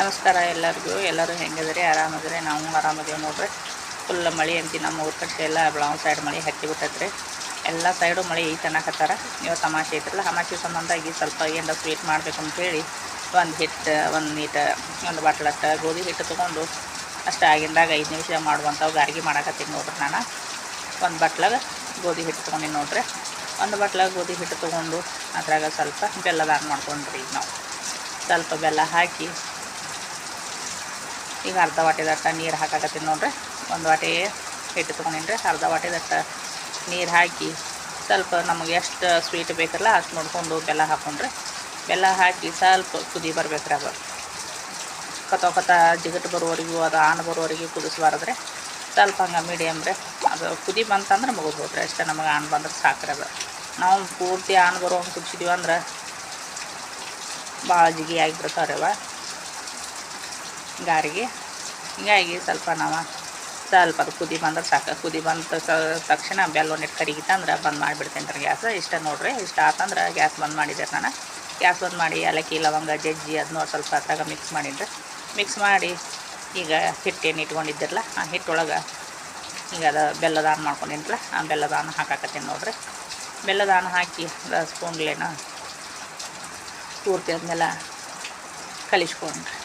ನಮಸ್ಕಾರ ಎಲ್ಲರಿಗೂ. ಎಲ್ಲರೂ ಹೆಂಗಿದ್ರಿ ಆರಾಮದ್ರಿ ನಾವು ಆರಾಮದೇವು ನೋಡ್ರಿ. ಫುಲ್ ಮಳೆ ಅಂತಿ. ನಮ್ಮ ಊರ ಕಡೆ ಎಲ್ಲ ಬ್ಲಾವ್ ಸೈಡ್ ಮಳೆ ಹತ್ತಿ ಬಿಟ್ಟೈತ್ರಿ ಎಲ್ಲ ಸೈಡು ಮಳೆ ಈ ತನಕತ್ತಾರ ನೀವು ತಮಾಷೆ ಐತ್ರಲ್ಲ. ಅಮಾಷೆ ಸಂಬಂಧಾಗಿ ಸ್ವಲ್ಪ ಏನಾರ ಸ್ವೀಟ್ ಮಾಡಬೇಕು ಅಂತೇಳಿ ಒಂದು ಹಿಟ್ಟು ಒಂದು ನೀಟ, ಒಂದು ಬಟ್ಲಟ್ಟ ಗೋಧಿ ಹಿಟ್ಟು ತೊಗೊಂಡು ಅಷ್ಟು ಆಗಿಂದಾಗ ಐದು ನಿಮಿಷ ಮಾಡುವಂಥವು ಗಾರ್ಗಿ ಮಾಡಕತ್ತೀನಿ ನೋಡ್ರಿ ನಾನು. ಒಂದು ಬಟ್ಲಾಗ ಗೋಧಿ ಹಿಟ್ಟು ತೊಗೊಂಡಿನಿ ನೋಡ್ರಿ. ಒಂದು ಬಟ್ಲಾಗ ಗೋಧಿ ಹಿಟ್ಟು ತೊಗೊಂಡು ಅದ್ರಾಗ ಸ್ವಲ್ಪ ಬೆಲ್ಲದ ಮಾಡ್ಕೊಂಡ್ರಿ ಈಗ ನಾವು. ಸ್ವಲ್ಪ ಬೆಲ್ಲ ಹಾಕಿ ಈಗ ಅರ್ಧ ವಾಟಿದಷ್ಟು ನೀರು ಹಾಕಾಕತ್ತೀನಿ ನೋಡ್ರಿ. ಒಂದು ವಾಟಿ ಹಿಟ್ಟು ತೊಗೊಂಡಿನಿ ಅರ್ಧ ವಾಟಿದಷ್ಟು ನೀರು ಹಾಕಿ ಸ್ವಲ್ಪ ನಮಗೆ ಎಷ್ಟು ಸ್ವೀಟ್ ಬೇಕಲ್ಲ ಅಷ್ಟು ನೋಡಿಕೊಂಡು ಬೆಲ್ಲ ಹಾಕ್ಕೊಂಡ್ರೆ ಬೆಲ್ಲ ಹಾಕಿ ಸ್ವಲ್ಪ ಕುದಿ ಬರ್ಬೇಕ್ರಿ ಅದು. ಕತ ಕತ ಜಿಗಟ್ ಬರೋವರೆಗೂ ಅದು ಆನ್ ಬರೋವರೆಗೂ ಕುದಿಸ್ಬಾರ್ದ್ರೆ. ಸ್ವಲ್ಪ ಹಂಗೆ ಮೀಡಿಯಮ್ ರೀ. ಅದು ಕುದಿ ಬಂತಂದ್ರೆ ಮುಗಿದು ರೀ ಅಷ್ಟೇ ನಮಗೆ ಆನ್ ಬಂದ್ರೆ ಸಾಕ್ರಿ ಅದು. ನಾವು ಪೂರ್ತಿ ಆನ್ ಬರೋ ಕುದಿಸಿದೀವಿ ಅಂದ್ರೆ ಭಾಳ ಜಿಗಿ ಆಗಿಬಿಡ್ತಾವ್ರಿ ಅವ. ಗಾರಿಗೆ. ಹೀಗಾಗಿ ಸ್ವಲ್ಪ ನಾವು ಸ್ವಲ್ಪ ಅದು ಕುದಿ ಬಂದ್ರೆ ಸಾಕು. ಕುದಿ ಬಂದ ತಕ್ಷಣ ಬೆಲ್ಲ ಒಂದಿಟ್ಟು ಕರಿಗಿತ್ತಂದ್ರೆ ಬಂದ್ ಮಾಡಿಬಿಡ್ತೀನಿ ರೀ ಗ್ಯಾಸ್. ಇಷ್ಟ ನೋಡಿರಿ, ಇಷ್ಟ ಆತಂದ್ರೆ ಗ್ಯಾಸ್ ಬಂದ್ ಮಾಡಿದ್ದೆ ನಾನು. ಗ್ಯಾಸ್ ಬಂದ್ ಮಾಡಿ ಏಲಕ್ಕಿ, ಲವಂಗ, ಜಜ್ಜಿ ಅದನ್ನ ಸ್ವಲ್ಪ ಅದ್ರಾಗ ಮಿಕ್ಸ್ ಮಾಡಿದ್ರೆ ಮಿಕ್ಸ್ ಮಾಡಿ ಈಗ ಹಿಟ್ಟೇನು ಇಟ್ಕೊಂಡಿದ್ದಿರಲ್ಲ, ಆ ಹಿಟ್ಟೊಳಗೆ ಈಗ ಅದು ಬೆಲ್ಲದಾನ ಮಾಡ್ಕೊಂಡಿನ್ರಲ್ಲ ಆ ಬೆಲ್ಲದಾನ ಹಾಕಾಕತ್ತೀನಿ ನೋಡ್ರಿ. ಬೆಲ್ಲದಾನ ಹಾಕಿ ಸ್ಪೂನ್ಲೇನ ಪೂರ್ತಿ ಆದಮೇಲೆ ಕಲಿಸ್ಕೊಂಡ್ರಿ.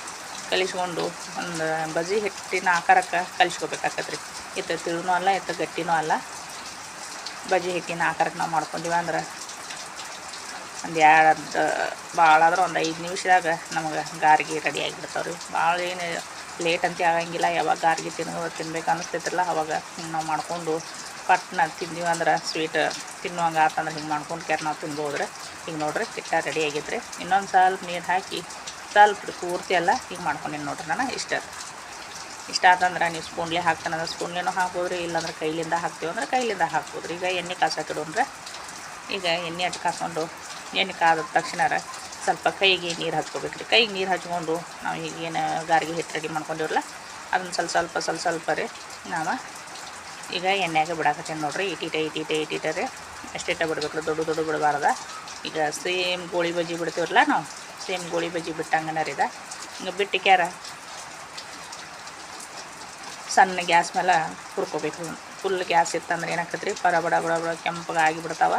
ಕಲಿಸ್ಕೊಂಡು ಒಂದು ಬಜಿ ಹಿಟ್ಟಿನ ಆಕಾರಕ್ಕೆ ಕಲಿಸ್ಕೋಬೇಕಾಗತ್ತೆ ರೀ ಇತ್ತ ತಿಳುನೂ ಅಲ್ಲ ಇತ್ತ ಗಟ್ಟಿನೂ ಅಲ್ಲ. ಬಜಿ ಹಿಟ್ಟಿನ ಆಕಾರಕ್ಕೆ ನಾವು ಮಾಡ್ಕೊಂಡಿವ ಅಂದ್ರೆ ಒಂದು ಎರಡು ಭಾಳ ಆದ್ರೆ ಒಂದು ಐದು ನಿಮಿಷದಾಗ ನಮಗೆ ಗಾರ್ಗಿ ರೆಡಿ ಆಗಿಬಿಡ್ತಾವೆ ರೀ ಭಾಳ ಏನು ಲೇಟ್ ಅಂತ ಆಗಂಗಿಲ್ಲ, ಯಾವಾಗ ಗಾರ್ಗಿ ತಿನ್ನೋ ತಿನ್ಬೇಕು ಅನ್ನಿಸ್ತೈತಿಲ್ಲ ಅವಾಗ ಹಿಂಗೆ ನಾವು ಮಾಡ್ಕೊಂಡು ಪಟ್ನ ತಿಂದೀವಿ ಅಂದ್ರೆ ಸ್ವೀಟ್ ತಿನ್ನುವಂಗೆ ಆತಂದ್ರೆ ಹಿಂಗೆ ಮಾಡ್ಕೊಂಡು ಕೆರೆ ನಾವು ತಿನ್ಬೋದ್ರೆ. ಈಗ ನೋಡ್ರಿ, ಹಿಟ್ಟ ರೆಡಿ ಆಗೈತ್ರಿ. ಇನ್ನೊಂದು ಸ್ವಲ್ಪ ನೀರು ಹಾಕಿ ಸ್ವಲ್ಪ ಪೂರ್ತಿ ಎಲ್ಲ ಹೀಗೆ ಮಾಡ್ಕೊಂಡಿನಿ ನೋಡ್ರಿ ನಾನು, ಇಷ್ಟ. ಇಷ್ಟ ಆತಂದ್ರೆ ನೀವು ಸ್ಪೂನ್ಲೆ ಹಾಕ್ತಾನಂದ್ರೆ ಸ್ಪೂನ್ಲೇನೂ ಹಾಕ್ಬೋದು ರೀ ಇಲ್ಲಾಂದ್ರೆ ಕೈಲಿಂದ ಹಾಕ್ತೀವಿ ಅಂದ್ರೆ ಕೈಲಿಂದ ಹಾಕ್ಬೋದ್ರಿ. ಈಗ ಎಣ್ಣೆ ಕಾಸಾಕಿಡೋನ್ರೆ ಈಗ ಎಣ್ಣೆ ಹಚ್ಚಿ ಕಾಸ್ಕೊಂಡು ಎಣ್ಣೆ ಕಾದ ತಕ್ಷಣ ಸ್ವಲ್ಪ ಕೈಗೆ ನೀರು ಹಚ್ಕೋಬೇಕು ರೀ ಕೈಗೆ ನೀರು ಹಚ್ಕೊಂಡು ನಾವು ಈಗೇನು ಗಾರಿಗೆ ಹಿಟ್ಟು ರೆಡಿ ಮಾಡ್ಕೊಂಡಿವಲ್ಲ ಅದನ್ನ ಸ್ವಲ್ಪ ಸ್ವಲ್ಪ ಸ್ವಲ್ಪ ಸ್ವಲ್ಪ ರೀ ನಾವು ಈಗ ಎಣ್ಣೆಗೆ ಬಿಡಾಕತ್ತೀನಿ ನೋಡ್ರಿ. ಇಟ್ಟಿಟ ಇಟ್ಟಿಟ ಇಟ್ಟಿಟ ರೀ. ಎಷ್ಟಿಟ ಬಿಡ್ಬೇಕು ರೀ ದೊಡ್ಡ ದೊಡ್ಡ ಬಿಡಬಾರ್ದ. ಈಗ ಸೇಮ್ ಗೋಳಿ ಬಜ್ಜಿ ಬಿಡ್ತೀವಲ್ಲ ನಾವು ಸೇಮ್ ಗೋಳಿ ಬಜ್ಜಿ ಬಿಟ್ಟಂಗನ ರೀ ಹಿಂಗೆ ಬಿಟ್ಟಿಕ್ಯಾರ ಸಣ್ಣ ಗ್ಯಾಸ್ ಮೇಲೆ ಹುರ್ಕೋಬೇಕು ಫುಲ್ ಗ್ಯಾಸ್ ಇತ್ತಂದ್ರೆ ಏನಾಕತ್ರಿ ಪರ ಬಡ ಬಡ ಬಡ ಕೆಂಪಗೆ ಆಗಿಬಿಡ್ತಾವ.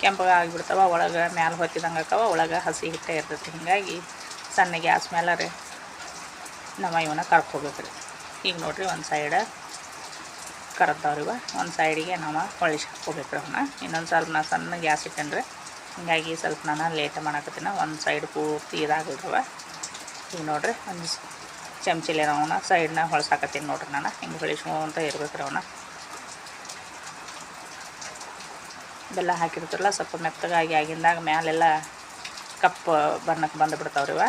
ಕೆಂಪಗೆ ಆಗಿಬಿಡ್ತಾವ, ಒಳಗೆ ಮ್ಯಾಲೆ ಹೊತ್ತಿದಂಗೆ ಆಕವ ಒಳಗೆ ಹಸಿ ಹಿಟ್ಟೆ ಇರ್ತೈತಿ ಹಿಂಗಾಗಿ ಸಣ್ಣ ಗ್ಯಾಸ್ ಮೇಲೆ ರೀ ನಮ್ಮ ಇವನ್ನ ಕರ್ಕೋಬೇಕು ರೀ ಈಗ ನೋಡ್ರಿ ಒಂದು ಸೈಡ ಕರತಾವ್ರಿ ಇವ ಒಂದು ಸೈಡಿಗೆ ನಾವು ಹೊಳಿಸಿ ಹಾಕ್ಕೋಬೇಕು ರೀ ಅವನ್ನ ಇನ್ನೊಂದು ಸ್ವಲ್ಪ ನಾ ಸಣ್ಣ ಗ್ಯಾಸ್ ಇಟ್ಟೇನ್ರಿ. ಹಿಂಗಾಗಿ ಸ್ವಲ್ಪ ನಾನು ಲೇಟ್ ಮಾಡಾಕತ್ತೀನಿ. ಒಂದು ಸೈಡ್ ಪೂರ್ತಿ ಇದಾಗಲ್ರವ ಈಗ ನೋಡ್ರಿ, ಒಂದು ಚಮಚಿಲೆ ರವನ ಸೈಡ್ನ ಹೊಳ್ಸಾಕತ್ತೀನಿ ನೋಡ್ರಿ ನಾನು. ಹಿಂಗೆ ಹೊಳಿಸ್ಕೊಂತ ಇರ್ಬೇಕು ರೀ ಅವನ್ನ. ಬೆಲ್ಲ ಹಾಕಿರ್ತಾರಲ್ಲ, ಸ್ವಲ್ಪ ಮೆತ್ತಗಾಗಿ ಆಗಿಂದಾಗ ಮ್ಯಾಲೆಲ್ಲ ಕಪ್ಪು ಬಣ್ಣಕ್ಕೆ ಬಂದು ಇವ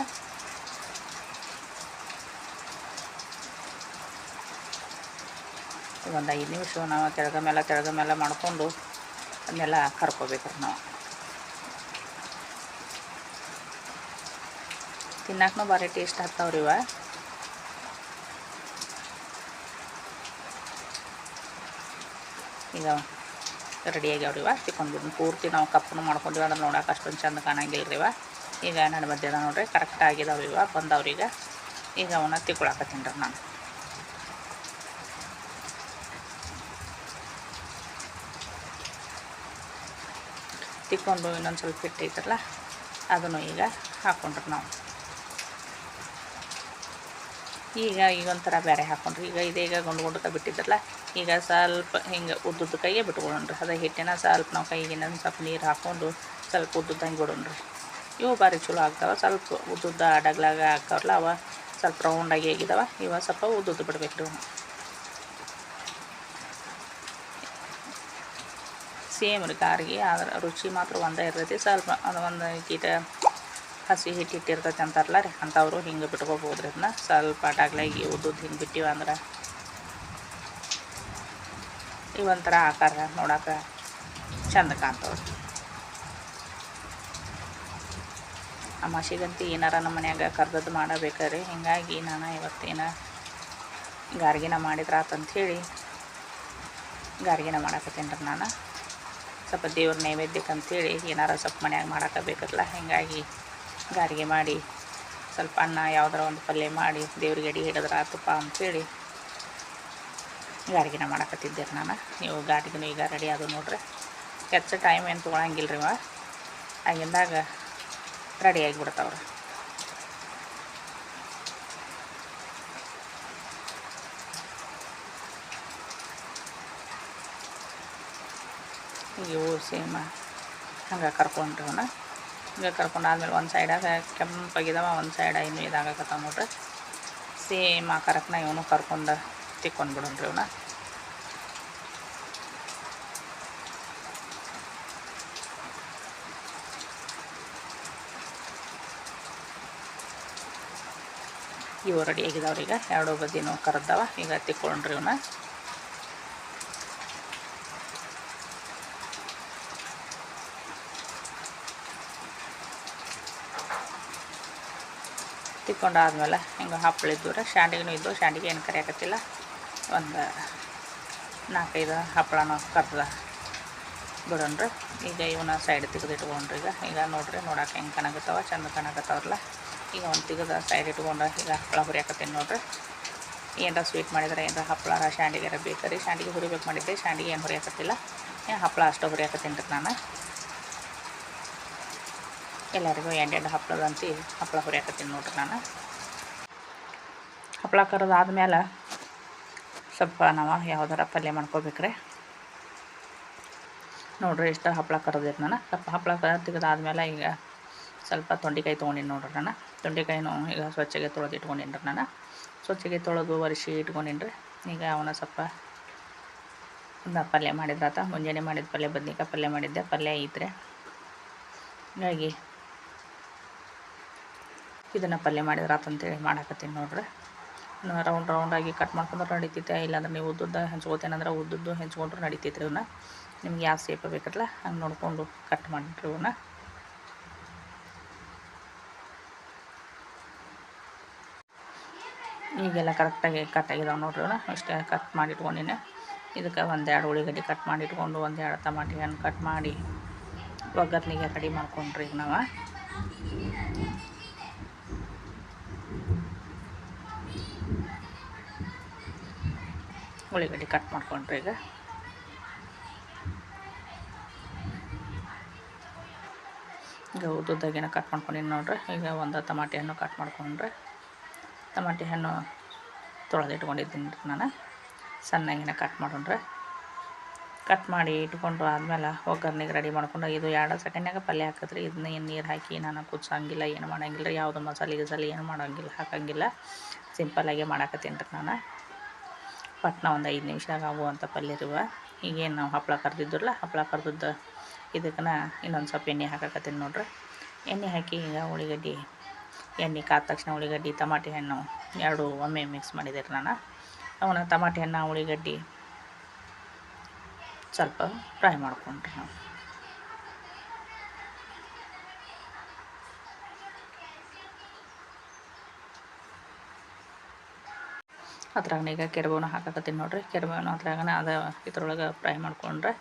ಒಂದು ಐದು ನಿಮಿಷ ನಾವು ತೆಳಗ ಮೇಲೆ ತೆಳಗ ಮೇಲೆ ಮಾಡ್ಕೊಂಡು ಅದನ್ನೆಲ್ಲ ಕರ್ಕೋಬೇಕ್ರಿ ನಾವು. ತಿನ್ನಕ್ಕೂ ಭಾರಿ ಟೇಸ್ಟ್ ಆಗ್ತಾವ್ರಿ ಇವ. ಈಗ ರೆಡಿ ಆಗ್ಯಾವ್ರಿ ಇವ. ತಿಕ್ಕೊಂಡ್ಬಿಟ್ಟು ಪೂರ್ತಿ ನಾವು ಕಪ್ಪನ್ನು ಮಾಡ್ಕೊಂಡಿವಿ. ಅದನ್ನು ನೋಡಕ್ಕೆ ಅಷ್ಟೊಂದು ಚಂದ ಕಾಣಂಗಿಲ್ಲ ರೀ ಇವ. ಈಗ ನನ್ನ ಮಧ್ಯದ ನೋಡ್ರಿ ಕರೆಕ್ಟ್ ಆಗಿದಾವೆ ಇವ. ಬಂದವ್ರಿ ಈಗ. ಅವನ್ನ ತಿಕ್ಕೊಳಕತ್ತೀನಿ ರೀ ನಾನು. ತಿಕ್ಕೊಂಡು ಇನ್ನೊಂದು ಸ್ವಲ್ಪ ಇಟ್ಟೈತಲ್ಲ ಅದನ್ನು ಈಗ ಹಾಕ್ಕೊಂಡ್ರಿ ನಾವು. ಈಗ ಈಗ ಒಂಥರ ಬೇರೆ ಹಾಕೊಂಡ್ರಿ. ಈಗ ಇದೀಗ ಗುಂಡು ಗುಂಡಕ್ಕೆ ಬಿಟ್ಟಿದ್ರಲ್ಲ ಈಗ ಸ್ವಲ್ಪ ಹಿಂಗೆ ಉದ್ದುದ್ದ ಕೈಗೆ ಬಿಟ್ಕೊಳ್ಳೋಣ್ರಿ ಅದ ಹಿಟ್ಟಿನ ಸ್ವಲ್ಪ ನಾವು ಕೈಗೆ ಇನ್ನೊಂದು ಸ್ವಲ್ಪ ನೀರು ಹಾಕ್ಕೊಂಡು ಸ್ವಲ್ಪ ಉದ್ದುದ್ದಂಗೆ ಬಿಡೋಣ್ರಿ. ಇವು ಭಾರಿ ಚಲೋ ಆಗ್ತಾವೆ. ಸ್ವಲ್ಪ ಉದ್ದುದ್ದ ಅಡಗ್ಲಾಗ ಹಾಕವ್ರಲ್ಲ, ಅವ ಸ್ವಲ್ಪ ರೌಂಡಾಗಿ ಆಗಿದಾವೆ ಇವ ಸ್ವಲ್ಪ ಉದ್ದುದ್ದು ಬಿಡ್ಬೇಕು ರೀ ಸೇಮ್ ರೀ, ಕಾರಿಗೆ ಆದ್ರೆ ರುಚಿ ಮಾತ್ರ ಒಂದೇ ಇರ್ತೈತಿ. ಸ್ವಲ್ಪ ಅದು ಒಂದು ಕೀಟ ಹಸಿ ಹಿಟ್ಟು ಇಟ್ಟಿರ್ತೈತೆ ಅಂತಾರಲ್ಲ ರೀ, ಅಂಥವ್ರು ಹಿಂಗೆ ಬಿಟ್ಕೋಬೋದು ರೀ ಅದನ್ನ. ಸ್ವಲ್ಪ ಅಡಗ್ಲಾಗಿ ಉದ್ದುದ್ದು ಹಿಂಗೆ ಬಿಟ್ಟಿವ ಅಂದ್ರೆ. ಇವೊಂಥರ ಆಕಾರ ನೋಡಕ್ಕೆ ಚಂದ ಕಾಣ್ತವ್ರಿ. ಅಮಾಸಿಗಂತೂ ಏನಾರ ನಮ್ಮ ಮನ್ಯಾಗ ಕರ್ದದ್ದು ಮಾಡಬೇಕಾರೆ. ಹಿಂಗಾಗಿ ನಾನು ಇವತ್ತೇನ ಗಾರ್ಗಿನ ಮಾಡಿದ್ರೆ ಆತಂಥೇಳಿ ಗಾರ್ಗಿನ ಮಾಡಕತ್ತೀನಿ ರೀ ನಾನು. ಸ್ವಲ್ಪ ದೇವ್ರ ನೈವೇದ್ಯಕ್ಕೆ ಅಂಥೇಳಿ ಏನಾರ ಸ್ವಲ್ಪ ಮನ್ಯಾಗ ಮಾಡಕ್ಕೆ ಬೇಕಲ್ಲ ಹೀಗಾಗಿ ಗಾರಿಗೆ ಮಾಡಿ, ಸ್ವಲ್ಪ ಅನ್ನ ಯಾವ್ದಾರ ಒಂದು ಪಲ್ಯ ಮಾಡಿ, ದೇವ್ರಿಗೆ ಅಡಿ ಹಿಡಿದ್ರೆ ಆತಪ್ಪ ಅಂತೇಳಿ ಗಾಡಿಗೆನ ಮಾಡಕತ್ತಿದ್ದೆ ನಾನು. ನೀವು ಗಾಡಿಗೂ ಈಗ ರೆಡಿ ಅದು ನೋಡ್ರಿ. ಹೆಚ್ಚು ಟೈಮ್ ಏನು ತೊಗೊಳಂಗಿಲ್ಲ ರೀ ಆಗಿಂದಾಗ ರೆಡಿ ಆಗಿಬಿಡ್ತಾವ್ರಿ ಇವು ಸೇಮ ಹಂಗೆ ಕರ್ಕೊಂಡ್ರಿ ಅವನ್ನ ಹಿಂಗೆ ಕರ್ಕೊಂಡು ಆದ್ಮೇಲೆ ಒಂದು ಸೈಡಾಗ ಕೆಂಪಾಗಿದ್ದಾವ ಒಂದು ಸೈಡ ಇನ್ನೂ ಇದಾಗಕತ್ತಾವ ನೋಡ್ರಿ ಸೇಮ್ ಆಕಾರಕ್ಕೆ ಇವನು ಕರ್ಕೊಂಡು ತಿಕ್ಕೊಂಡು ಬಿಡೋಣ್ರಿ ಇವನ್ನ ಇವು ರೆಡಿ ಈಗ ಎರಡು ಬದಿನೂ ಕರೆದವ, ಈಗ ತಿಕ್ಕೊಂಡ್ರಿ ಇವನ್ನ ತಿಕ್ಕೊಂಡಾದ್ಮೇಲೆ ಹಿಂಗೆ ಹಪ್ಪಳ ಇದ್ದವ್ರೆ ಶಾಂಡಿಗೂ ಇದ್ದು, ಶಾಂಡಿಗೆ ಏನು ಕರಿಯಾಕತ್ತಿಲ್ಲ ಒಂದು ನಾಲ್ಕೈದು ಹಪ್ಪಳನ ಕರ್ದ ಬಿಡೋಣ್ರಿ. ಈಗ ಇವನ್ನ ಸೈಡ್ ತೆಗೆದು ಇಟ್ಕೊಂಡ್ರಿ ಈಗ. ಈಗ ನೋಡ್ರಿ ನೋಡಕ್ಕೆ ಹೆಂಗೆ ಕಾಣಕತ್ತಾವ, ಚಂದ ಕಾಣಕತ್ತಾವ್ರಲ್ಲ. ಈಗ ಒಂದು ತೆಗೆದ ಸೈಡ್ ಇಟ್ಕೊಂಡು ಈಗ ಹಪ್ಪಳ ಹುರಿಯಾಕತ್ತೀನಿ ನೋಡ್ರಿ. ಏನರ ಸ್ವೀಟ್ ಮಾಡಿದ್ರೆ ಏನರ ಹಪ್ಪಳ ಶಾಂಡಿಗೆ ಬೇಕರಿ ಶಾಂಡಿಗೆ ಹುರಿಬೇಕು ಮಾಡಿದ್ದೆ, ಶಾಂಡಿಗೆ ಏನು ಹುರಿಯಕತ್ತಿಲ್ಲ. ಏನು ಹಪ್ಪಳ ಅಷ್ಟು ಹುರಿಯಾಕತ್ತೀನಿ ರೀ ನಾನು. ಎಲ್ಲರಿಗೂ ಎಂಟೆಂಟು ಹಪ್ಪಳದಂತಿ ಹಪ್ಪಳ ಹುರಿಯಾಕತ್ತೀನಿ ನೋಡ್ರಿ ನಾನು. ಹಪ್ಪಳ ಕರೆದಾದ್ಮೇಲೆ ಸ್ವಲ್ಪ ನಾವು ಯಾವ್ದಾರ ಪಲ್ಯ ಮಾಡ್ಕೋಬೇಕ್ರಿ. ನೋಡ್ರಿ ಇಷ್ಟ ಹಪ್ಪಳ ಕರೆದಿತ್ತು ನಾನು. ಸ್ವಲ್ಪ ಹಪ್ಪಳ ಕರ ತೆಗೆದಾದ್ಮೇಲೆ ಈಗ ಸ್ವಲ್ಪ ತೊಂಡೆಕಾಯಿ ತೊಗೊಂಡಿನಿ ನೋಡ್ರಿ ನಾನು. ತೊಂಡೆಕಾಯಿನೂ ಈಗ ಸ್ವಚ್ಛಗೆ ತೊಳೆದು ಇಟ್ಕೊಂಡಿನ್ರಿ ನಾನು. ಸ್ವಚ್ಛಗೆ ತೊಳೆದು ಒರೆಸಿ ಇಟ್ಕೊಂಡಿನ್ರಿ. ಈಗ ಅವನ ಸ್ವಲ್ಪ ಒಂದು ಪಲ್ಯ ಮಾಡಿದ್ರಾತ. ಮುಂಜಾನೆ ಮಾಡಿದ ಪಲ್ಯ, ಬದ್ನಿಕಾಯಿ ಪಲ್ಯ ಮಾಡಿದ್ದೆ. ಪಲ್ಯ ಐತ್ರಿ. ಹೀಗಾಗಿ ಇದನ್ನು ಪಲ್ಯ ಮಾಡಿದ್ರಾತಂತೇಳಿ ಮಾಡಾಕತ್ತೀನಿ ನೋಡ್ರಿ. ರೌಂಡ್ ರೌಂಡಾಗಿ ಕಟ್ ಮಾಡ್ಕೊಂಡ್ರೆ ನಡಿತೈತೆ. ಇಲ್ಲಾಂದ್ರೆ ನೀವು ಉದ್ದುದ್ದ ಹೆಂಚ್ಕೋತೇನಂದ್ರೆ ಉದ್ದುದ್ದು ಹೆಂಚ್ಕೊಂಡ್ರೆ ನಡಿತೈತೆ ರೀ ಇವನ್ನ ನಿಮ್ಗೆ ಯಾವ ಸೇಪ್ ಬೇಕಲ್ಲ ಹಂಗೆ ನೋಡಿಕೊಂಡು ಕಟ್ ಮಾಡಿರಿ ಇವನ್ನ ಈಗೆಲ್ಲ ಕರೆಕ್ಟಾಗಿ ಕಟ್ ಆಗಿದಾವೆ ನೋಡ್ರಿ ಇವನ್ನ ಅಷ್ಟೇ ಕಟ್ ಮಾಡಿ ಇಟ್ಕೊಂಡಿನಿ ಇದಕ್ಕೆ ಒಂದೆರಡು ಉಳ್ಳಿಗಡ್ಡೆ ಕಟ್ ಮಾಡಿ ಇಟ್ಕೊಂಡು ಒಂದೆರಡು ಟಮಾಟಿ ಹಣ್ಣು ಕಟ್ ಮಾಡಿ ಒಗ್ಗರ್ನಿಗೆ ರೆಡಿ ಮಾಡ್ಕೊಂಡ್ರಿ ಈಗ ನಾವು ಉಳ್ಳಿಗಡ್ಡೆ ಕಟ್ ಮಾಡ್ಕೊಂಡ್ರೆ ಈಗ. ಈಗ ಉದ್ದುದ್ದಾಗಿನ ಕಟ್ ಮಾಡ್ಕೊಂಡಿನಿ ನೋಡ್ರಿ. ಈಗ ಒಂದು ಟಮಾಟೆ ಹಣ್ಣು ಕಟ್ ಮಾಡ್ಕೊಂಡ್ರೆ. ಟಮಾಟೆ ಹಣ್ಣು ತೊಳೆದಿಟ್ಕೊಂಡಿದ್ದೀನಿ ರೀ ನಾನು. ಸಣ್ಣಗಿನ ಕಟ್ ಮಾಡ್ಕೊಂಡ್ರೆ. ಕಟ್ ಮಾಡಿ ಇಟ್ಕೊಂಡು ಆದಮೇಲೆ ಒಗ್ಗರ್ನಿಗೆ ರೆಡಿ ಮಾಡ್ಕೊಂಡು ಇದು ಎರಡು ಸೆಕೆಂಡ್ನಾಗ ಪಲ್ಯ ಹಾಕಿದ್ರಿ ಇದನ್ನ ಏನು ನೀರು ಹಾಕಿ ನಾನು ಕುದಿಸಂಗಿಲ್ಲ, ಏನು ಮಾಡೋಂಗಿಲ್ಲ ರೀ. ಯಾವುದು ಮಸಾಲೆ ಗಿಸಾಲೆ ಏನು ಮಾಡೋಂಗಿಲ್ಲ, ಹಾಕೋಂಗಿಲ್ಲ. ಸಿಂಪಲ್ಲಾಗೆ ಮಾಡಾಕತ್ತೀನಿ ರೀ ನಾನು. ಪಟ್ನ ಒಂದು ಐದು ನಿಮಿಷದಾಗ ಆಗುವಂಥ ಪಲ್ಯ ಇರುವ ಈಗೇನು ನಾವು ಹಪ್ಪಳ ಕರ್ದಿದ್ರಲ್ಲ ಹಪ್ಪಳ ಕರ್ದದ್ದು ಇದಕ್ಕೆ ಇನ್ನೊಂದು ಸ್ವಲ್ಪ ಎಣ್ಣೆ ಹಾಕಕತ್ತೀನಿ ನೋಡ್ರಿ. ಎಣ್ಣೆ ಹಾಕಿ ಈಗ ಉಳ್ಳಿಗಡ್ಡಿ ಎಣ್ಣೆ ಕಾದ ತಕ್ಷಣ ಉಳ್ಳಿಗಡ್ಡಿ ಟಮಾಟೆ ಹಣ್ಣು ಎರಡು ಒಮ್ಮೆ ಮಿಕ್ಸ್ ಮಾಡಿದ್ದೀರಿ ನಾನು. ಅವನ್ನ ಟಮಾಟೆ ಹಣ್ಣು ಉಳ್ಳಿಗಡ್ಡಿ ಸ್ವಲ್ಪ ಫ್ರೈ ಮಾಡ್ಕೊಂಡ್ರಿ ನಾವು. ಅದ್ರಾಗ ಈಗ ಕೆರಬೇವನ್ನ ಹಾಕಕತ್ತೀನಿ ನೋಡ್ರಿ. ಕೆರಬೇವನ್ನ ಅದ್ರಾಗನ ಅದ ಇದ್ರೊಳಗೆ ಫ್ರೈ ಮಾಡ್ಕೊಂಡ್ರೆ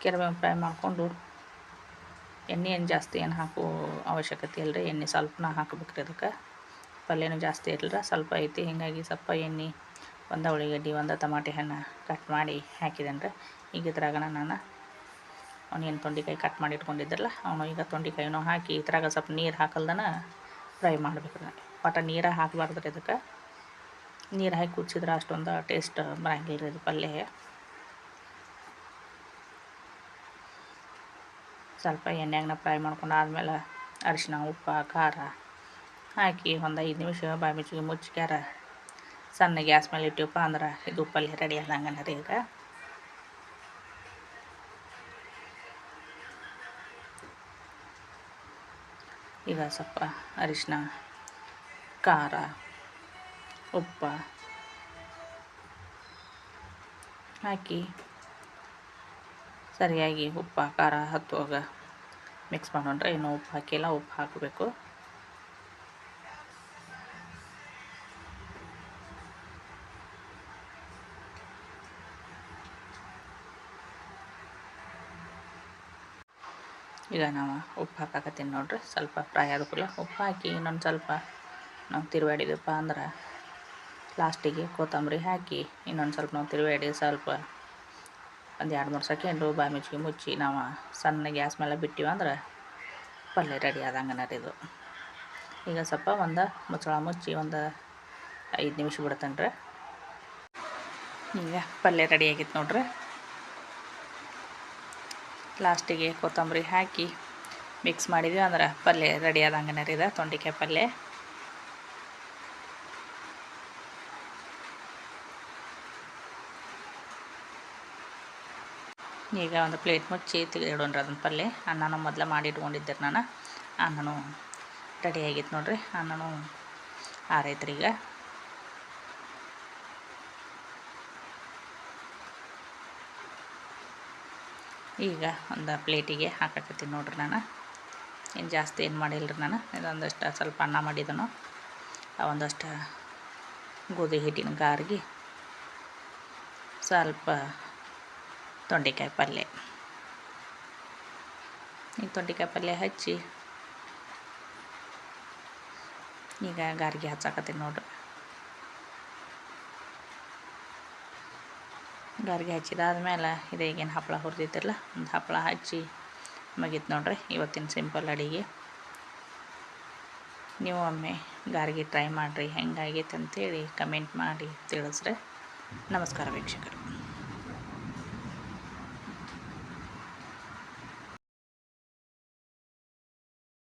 ಕೆರಬೇವು ಫ್ರೈ ಮಾಡಿಕೊಂಡು ಎಣ್ಣೆ ಏನು ಜಾಸ್ತಿ ಏನು ಹಾಕೋ ಅವಶ್ಯಕತೆ ಇಲ್ಲ ರೀ ಎಣ್ಣೆ ಸ್ವಲ್ಪನ ಹಾಕ್ಬೇಕ್ರಿ ಅದಕ್ಕೆ. ಪಲ್ಯನೂ ಜಾಸ್ತಿ ಇರಲಿಲ್ಲ. ಸ್ವಲ್ಪ ಐತಿ. ಹೀಗಾಗಿ ಸ್ವಲ್ಪ ಎಣ್ಣೆ, ಒಂದು ಉಳ್ಳಿಗಡ್ಡಿ, ಒಂದು ಟಮಾಟೆ ಹಣ್ಣು ಕಟ್ ಮಾಡಿ ಹಾಕಿದ್ದೇನೆ ರೀ ಈಗ ಇದ್ರಾಗನ ನಾನು ಅವನೇನು ತೊಂಡೆಕಾಯಿ ಕಟ್ ಮಾಡಿ ಇಟ್ಕೊಂಡಿದ್ರಲ್ಲ ಅವನು ಈಗ ತೊಂಡೆಕಾಯಿನೂ ಹಾಕಿ ಇದ್ರಾಗ ಸ್ವಲ್ಪ ನೀರು ಹಾಕಲ್ದನ ಫ್ರೈ ಮಾಡ್ಬೇಕು ರೀ ಒಟ್ಟು ನೀರ ಹಾಕಬಾರ್ದು ರೀ ಇದಕ್ಕೆ ನೀರು ಹಾಕಿ ಕುದಿಸಿದ್ರೆ ಅಷ್ಟೊಂದು ಟೇಸ್ಟ್ ಬರಂಗಿಲ್ಲ ರೀ ಪಲ್ಯ. ಸ್ವಲ್ಪ ಎಣ್ಣೆಯಾಗನ ಫ್ರೈ ಮಾಡ್ಕೊಂಡು ಆದಮೇಲೆ ಅರಿಶಿನ ಉಪ್ಪು, ಖಾರ ಹಾಕಿ ಒಂದು ಐದು ನಿಮಿಷ ಬಾಯಿ ಮುಚ್ಚಿಗೆ ಮುಚ್ಚಿಕ್ಯಾರ ಸಣ್ಣ ಗ್ಯಾಸ್ ಮೇಲೆ ಇಟ್ಟಿವಪ್ಪ ಅಂದ್ರೆ ಇದು ಪಲ್ಯ ರೆಡಿ ಆದಂಗನ ರೀ ಈಗ. ಈಗ ಸ್ವಲ್ಪ ಅರಿಶಿನ ಖಾರ ಉಪ್ಪು ಹಾಕಿ ಸರಿಯಾಗಿ ಉಪ್ಪು ಖಾರ ಹತ್ತುವಾಗ ಮಿಕ್ಸ್ ಮಾಡೋಣ್ರೆ ಇನ್ನೂ ಉಪ್ಪು ಹಾಕಿಲ್ಲ ಉಪ್ಪು ಹಾಕಬೇಕು ಈಗ ನಾವು ಉಪ್ಪು ಹಾಕಾಕತ್ತೀನಿ ನೋಡ್ರಿ ಸ್ವಲ್ಪ ಫ್ರೈ ಆದ ಕೂಡಲೇ ಉಪ್ಪು ಹಾಕಿ ಇನ್ನೊಂದು ಸ್ವಲ್ಪ ನಾವು ತಿರುವಾಡಿದಪ್ಪ ಅಂದ್ರೆ ಲಾಸ್ಟಿಗೆ ಕೊತ್ತಂಬರಿ ಹಾಕಿ, ಇನ್ನೊಂದು ಸ್ವಲ್ಪ ನಾವು ತಿರುವಾಡಿ ಸ್ವಲ್ಪ ಒಂದು ಎರಡು ಮೂರು ಸೆಕೆಂಡು ಬಾಮಿಚ್ಗೆ ಮುಚ್ಚಿ ನಾವು ಸಣ್ಣ ಗ್ಯಾಸ್ ಮೇಲೆ ಬಿಟ್ಟಿವಿ ಅಂದ್ರೆ ಪಲ್ಯ ರೆಡಿ ಆದಂಗೆ ಇದು. ಈಗ ಸ್ವಲ್ಪ ಒಂದು ಮುಚ್ಚಳ ಮುಚ್ಚಿ ಒಂದು ಐದು ನಿಮಿಷ ಬಿಡ್ತೇನೆ ಈಗ ಪಲ್ಯ ರೆಡಿ ಆಗಿತ್ತು ನೋಡ್ರಿ. ಲಾಸ್ಟಿಗೆ ಕೊತ್ತಂಬರಿ ಹಾಕಿ ಮಿಕ್ಸ್ ಮಾಡಿದ್ವಿ ಅಂದ್ರೆ ಪಲ್ಯ ರೆಡಿ ಆದಂಗೆ ಇದೆ ತೊಂಡಿಕಾಯಿ ಪಲ್ಯ ಈಗ ಒಂದು ಪ್ಲೇಟ್ ಮುಚ್ಚಿ ತೆಗೆದಿಡೋಣ್ರಿ ಅದನ್ನ ಪಲ್ಯ ಅನ್ನನೂ ಮೊದಲೇ ಮಾಡಿ ಇಟ್ಕೊಂಡಿದ್ದೆ ನಾನು. ಅನ್ನನೂ ರೆಡಿ ಆಗಿತ್ತು ನೋಡ್ರಿ. ಅನ್ನನೂ ಆರೈತ್ರಿ ಈಗ. ಈಗ ಒಂದು ಪ್ಲೇಟಿಗೆ ಹಾಕಕತ್ತೀನಿ ನೋಡಿರಿ ನಾನು. ಏನು ಜಾಸ್ತಿ ಏನು ಮಾಡಿಲ್ಲರಿ ನಾನು. ಇದೊಂದಷ್ಟು ಸ್ವಲ್ಪ ಅನ್ನ ಮಾಡಿದನು. ಒಂದಷ್ಟು ಗೋಧಿ ಹಿಟ್ಟಿನ ಗಾರ್ಗಿ ಸ್ವಲ್ಪ ತೊಂಡೆಕಾಯಿ ಪಲ್ಯ. ಈ ತೊಂಡೆಕಾಯಿ ಪಲ್ಯ ಹಚ್ಚಿ ಈಗ ಗಾರ್ಗಿ ಹಚ್ಚಾಕತ್ತೀನಿ ನೋಡ್ರಿ. ಗಾರ್ಗಿ ಹಚ್ಚಿದಾದ್ಮೇಲೆ ಇದು ಈಗೇನು ಹಪ್ಪಳ ಹುರಿದಿತ್ತಲ್ಲ, ಒಂದು ಹಪ್ಪಳ ಹಚ್ಚಿ ಮುಗೀತು ನೋಡ್ರಿ ಇವತ್ತಿನ ಸಿಂಪಲ್ ಅಡಿಗೆ. ನೀವು ಒಮ್ಮೆ ಗಾರ್ಗಿ ಟ್ರೈ ಮಾಡಿರಿ ಹೆಂಗಾಗೈತೆ ಅಂತೇಳಿ ಕಮೆಂಟ್ ಮಾಡಿ ತಿಳಿಸ್ರಿ. ನಮಸ್ಕಾರ ವೀಕ್ಷಕರು.